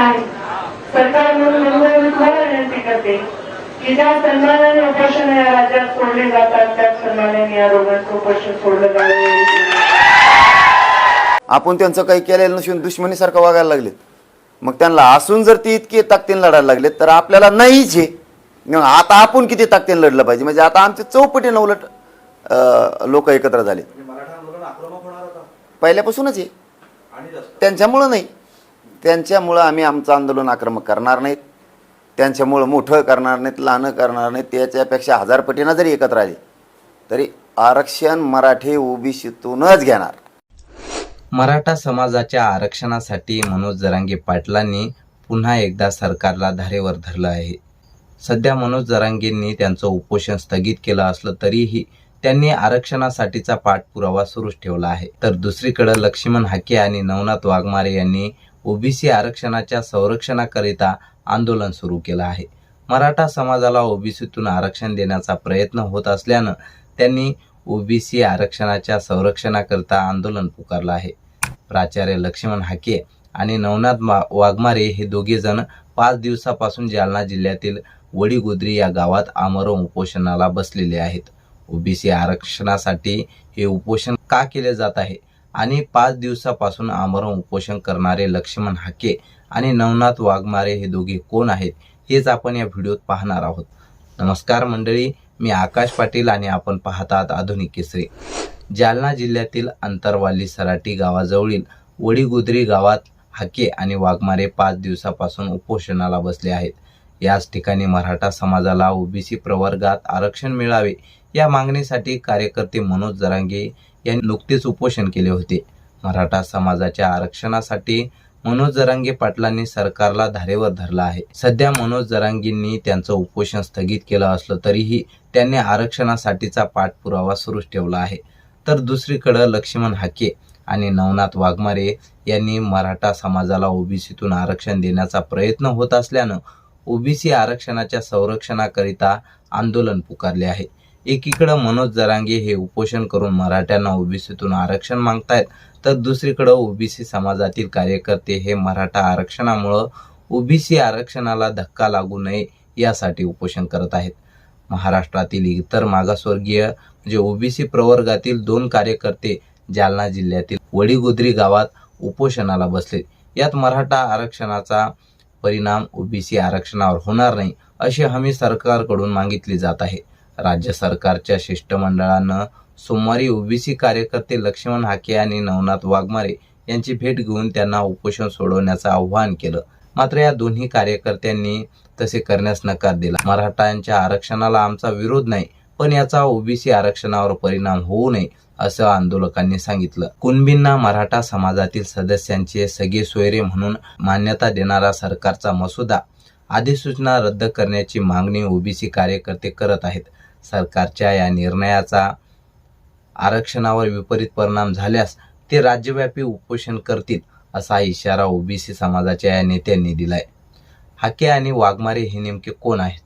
सरकार म्हणून म्हणून मी तुम्हाला विनंती करते की ज्या सन्मानाने उपोषण या राज्यात सोडले जातात त्या सन्मानाने या रोगांचं उपोषण सोडलं जावे आपण त्यांचं काही केलेलं नसून दुश्मनीसारखं वागायला लागले मग त्यांना असून जर ती इतकी ताकदीने लढायला लागले तर आपल्याला नाहीच मग आता आपण किती ताकदीने लढलं पाहिजे? म्हणजे आता आमचे चौपटीनं उलट लोक एकत्र झाले. मराठा आंदोलन आक्रमक होणार होता. पहिल्यापासूनच आहे त्यांच्यामुळं नाही. त्यांच्यामुळं आम्ही आमचं आंदोलन आक्रमक करणार नाहीत. त्यांच्यामुळं मोठं करणार नाहीत लहानं करणार नाहीत त्याच्यापेक्षा हजार पटीनं जरी एकत्र आले तरी आरक्षण मराठी ओबीसीतूनच घेणार. मराठा समाजाच्या आरक्षणासाठी मनोज जरांगे पाटलांनी पुन्हा एकदा सरकारला धारेवर धरलं आहे. सध्या मनोज जरांगेंनी त्यांचं उपोषण स्थगित केलं असलं तरीही त्यांनी आरक्षणासाठीचा पाठपुरावा सुरूच ठेवला आहे. तर दुसरीकडे लक्ष्मण हाके आणि नवनाथ वाघमारे यांनी ओबीसी आरक्षणाच्या संरक्षणाकरिता आंदोलन सुरू केलं आहे. मराठा समाजाला ओबीसीतून आरक्षण देण्याचा प्रयत्न होत असल्यानं त्यांनी ओबीसी आरक्षणाच्या संरक्षणाकरिता आंदोलन पुकारलं आहे. प्राचार्य लक्ष्मण हाके आणि नवनाथ मा- वाघमारे हे दोघे जण पाच दिवसापासून जालना जिल्ह्यातील वडीगुद्री या गावात आमरण उपोषणाला बसलेले आहेत. ओबीसी आरक्षणासाठी हे उपोषण का केले जात आहे? आणि पाच दिवसापासून आमरण उपोषण करणारे लक्ष्मण हाके आणि नवनाथ वाघमारे हे दोघे कोण आहेत हेच आपण या व्हिडिओत पाहणार आहोत. नमस्कार मंडळी मी आकाश पाटील आणि आपण पाहतात आधुनिक केसरी. जालना जिल्ह्यातील अंतरवाली सराटी गावाजवळील वडीगुद्री गावात हाके आणि वाघमारे पाच दिवसापासून उपोषणाला बसले आहेत. याच ठिकाणी मराठा समाजाला ओबीसी प्रवर्गात आरक्षण मिळावे या मागणीसाठी कार्यकर्ते मनोज जरांगे यांनी नुकतेच उपोषण केले होते. मराठा समाजाच्या आरक्षणासाठी मनोज जरांगे पाटलांनी सरकारला धारेवर धरला आहे. सध्या मनोज जरांगींनी त्यांचं उपोषण स्थगित केलं असलं तरीही त्यांनी आरक्षणासाठीचा पाठपुरावा सुरूच ठेवला आहे. तर दुसरीकडं लक्ष्मण हाके आणि नवनाथ वाघमारे यांनी मराठा समाजाला ओबीसीतून आरक्षण देण्याचा प्रयत्न होत असल्यानं ओबीसी आरक्षणाच्या संरक्षणाकरिता आंदोलन पुकारले आहे. एकीकडं मनोज जरांगे हे उपोषण करून मराठ्यांना ओबीसीतून आरक्षण मागतायत तर दुसरीकडं ओबीसी समाजातील कार्यकर्ते हे मराठा आरक्षणामुळं ओबीसी आरक्षणाला धक्का लागू नये यासाठी उपोषण करत आहेत. महाराष्ट्रातील इतर मागासवर्गीय म्हणजे ओबीसी प्रवर्गातील दोन कार्यकर्ते जालना जिल्ह्यातील वडीगुद्री गावात उपोषणाला बसले यात मराठा आरक्षणाचा परिणाम ओबीसी आरक्षणावर होणार नाही अशी हमी सरकारकडून मागितली जात आहे. राज्य सरकारच्या शिष्टमंडळानं सोमवारी ओबीसी कार्यकर्ते लक्ष्मण हाके आणि नवनाथ वाघमारे यांची भेट घेऊन त्यांना उपोषण सोडवण्याचं आवाहन केलं. मात्र या दोन्ही कार्यकर्त्यांनी तसे करण्यास नकार दिला. मराठ्यांच्या आरक्षणाला आमचा विरोध नाही पण याचा ओबीसी आरक्षणावर परिणाम होऊ नये असं आंदोलकांनी सांगितलं. कुणबींना मराठा समाजातील सदस्यांचे सगळे सोयरे म्हणून मान्यता देणारा सरकारचा मसुदा अधिसूचना रद्द करण्याची मागणी ओबीसी कार्यकर्ते करत आहेत. सरकारच्या या निर्णयाचा आरक्षणावर विपरीत परिणाम झाल्यास ते राज्यव्यापी उपोषण करतील असा इशारा ओबीसी समाजाच्या या नेत्यांनी दिलाय. हाके आणि वाघमारे हे नेमके कोण आहेत?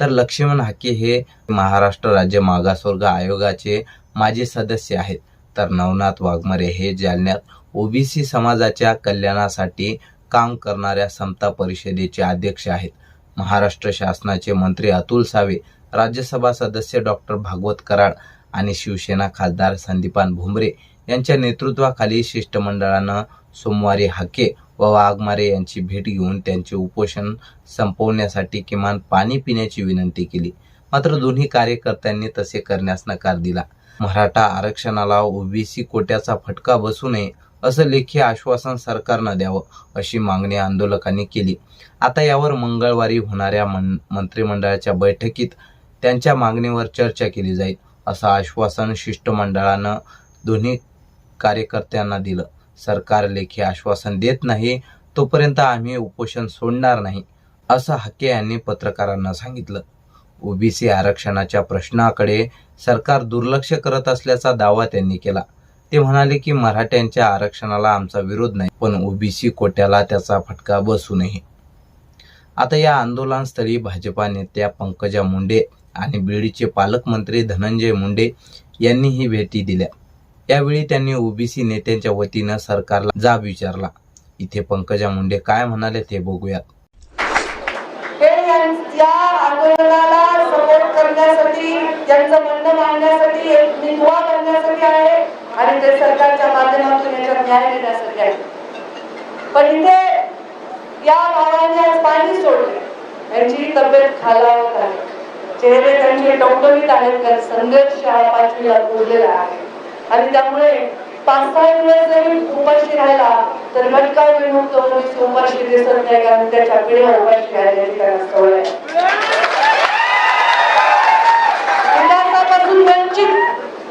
तर लक्ष्मण हाके हे महाराष्ट्र राज्य मागासवर्ग आयोगाचे माजी सदस्य आहेत. तर नवनाथ वाघमारे हे जालन्यात ओबीसी समाजाच्या कल्याणासाठी काम करणाऱ्या समता परिषदेचे अध्यक्ष आहेत. महाराष्ट्र शासनाचे मंत्री अतुल सावे राज्यसभा सदस्य डॉक्टर भागवत कराड आणि शिवसेना खासदार संदीपान भुमरे यांच्या नेतृत्वाखाली शिष्टमंडळानं सोमवारी हाके व वाघमारे यांची भेट घेऊन त्यांचे उपोषण संपवण्यासाठी किमान पाणी पिण्याची विनंती केली. मात्र दोन्ही कार्यकर्त्यांनी तसे करण्यास नकार दिला. मराठा आरक्षणाला ओबीसी कोट्याचा फटका बसू नये असं लेखी आश्वासन सरकारनं द्यावं अशी मागणी आंदोलकांनी केली. आता यावर मंगळवारी होणाऱ्या मंत्रिमंडळाच्या बैठकीत त्यांच्या मागणीवर चर्चा केली जाईल असं आश्वासन शिष्टमंडळानं दोन्ही कार्यकर्त्यांना दिलं. सरकार लेखी आश्वासन देत नाही तोपर्यंत आम्ही उपोषण सोडणार नाही असं हके यांनी पत्रकारांना सांगितलं. ओबीसी आरक्षणाच्या प्रश्नाकडे सरकार दुर्लक्ष करत असल्याचा दावा त्यांनी केला. ते म्हणाले की मराठ्यांच्या आरक्षणाला आमचा विरोध नाही पण ओबीसी कोट्याला त्याचा फटका बसू नये आता या आंदोलनस्थळी भाजपा नेत्या पंकजा मुंडे आणि बीडचे पालकमंत्री धनंजय मुंडे यांनीही भेटी दिल्या. यावेळी त्यांनी ओबीसी नेत्यांच्या वतीनं सरकारला जाब विचारला. इथे पंकजा मुंडे काय म्हणाले ते बघूयात. हे म्हणणं मांडण्यासाठी एक निधवा करण्यासाठी आहे आणि ते सरकारच्या माध्यमातून याच्यात न्याय देण्यासाठी आहे. पण इथे या भावाने आज पाणी सोडले. यांची तब्येत खालावत आहे. चेहरे त्यांचे टवटवीत आहेत कारण संघर्ष हा पाचवीला बोललेला आहे. आणि त्यामुळे पाच सहा दिवस जरी उपाशी राहिला तर घटका विमुक्त ओबीसी उपाशी दिसत नाही कारण त्याच्या पिढ्या उपाशी राहिल्याची त्यांना सवय आहे. विकासापासून वंचित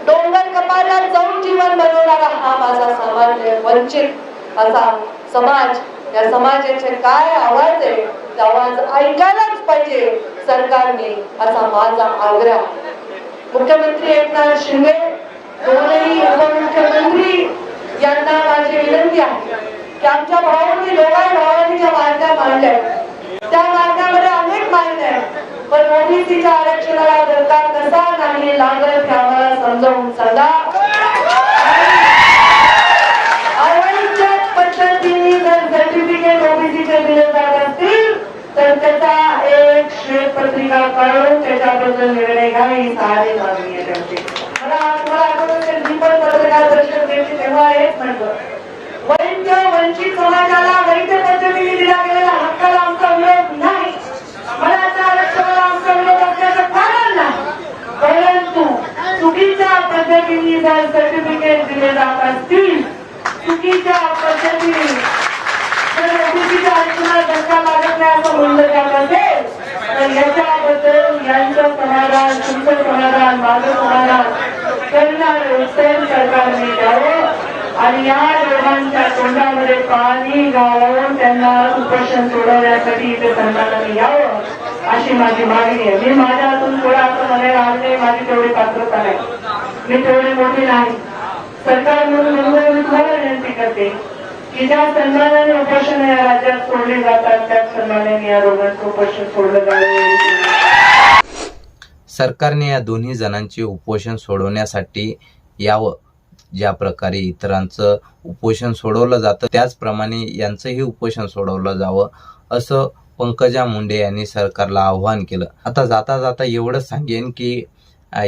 डोंगर कपालात जाऊन जीवन बनवणारा हा माझा सामान्य वंचित असा समाज या समाजाचे काय आवाज आहे आवाज ऐकायलाच पाहिजे. सरकारने असा माझा आग्रह. मुख्यमंत्री एकनाथ शिंदे दोनही उपमुख्यमंत्री यांना माझी विनंती आहे की आमच्या भावांनी दोघा भावांनी ज्या मागण्या मांडल्या. त्या मागण्यामध्ये अनेक मान्य आहेत पण ओबीसीच्या आरक्षणाला धक्का कसा नाही लागत हे आम्हाला समजावून सांगा. श्वेतपत्रिका काढून त्याच्याबद्दल निर्णय घ्यावे ही साधी मागणी आहे त्यांची. मला पण पत्रकार परिषद तेव्हा हेच म्हटलं वैध वंचित समाजाला वैध पद्धतीने दिला गेलेला हक्काला आमचा विरोध नाही. मराठा आरक्षणाला आमचा विरोध असल्याचं कारण नाही. परंतु चुकीच्या पद्धतीने जर सर्टिफिकेट दिले जात असतील चुकीच्या पद्धतीने जर ओबीसीच्या आरक्षणाला धक्का लागत नाही असं म्हणलं जात असेल तर याच्याबद्दल यांचं समाधान तुमचं समाधान माझं समाधान करणार उत्तर सरकारने द्यावं. आणि या दोघांच्या तोंडामध्ये पाणी गाळून त्यांना उपोषण सोडवण्यासाठी इथे सरकारने यावं अशी माझी मागणी आहे. मी माझ्या हातून थोडं असं म्हणायला आलं नाही माझी तेवढी पात्रता नाही. मी तेवढी मोठी नाही. सरकार म्हणून मी तुम्हाला विनंती करते. की ज्या सन्मानाने उपोषण या राज्यात सोडले जातात त्याच सन्मानाने या दोघांचं उपोषण सोडलं जावं सरकारने या दोन्ही जणांचे उपोषण सोडवण्यासाठी यावं ज्या प्रकारे इतरांचं उपोषण सोडवलं जातं त्याचप्रमाणे यांचंही उपोषण सोडवलं जावं असं पंकजा मुंडे यांनी सरकारला आव्हान केलं. आता जाता जाता एवढंच सांगेन की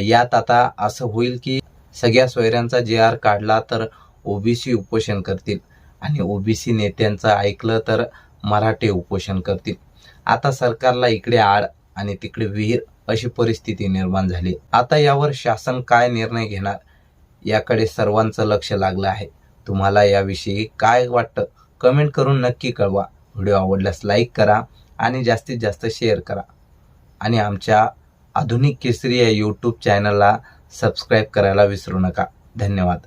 यात आता असं होईल की सगळ्या सोयऱ्यांचा जे आर काढला तर ओबीसी उपोषण करतील. आणि ओबीसी नेत्यांचं ऐकलं तर मराठे उपोषण करतील. आता सरकारला इकडे आड आणि तिकडे विहीर अशी परिस्थिती निर्माण झाली. आता यावर शासन काय निर्णय घेणार याकडे सर्वांचं लक्ष लागलं आहे. तुम्हाला याविषयी काय वाटतं कमेंट करून नक्की कळवा. व्हिडिओ आवडल्यास लाईक करा आणि जास्तीत जास्त शेअर करा. आणि आमच्या आधुनिक केसरी या यूट्यूब चॅनलला सबस्क्राईब करायला विसरू नका. धन्यवाद.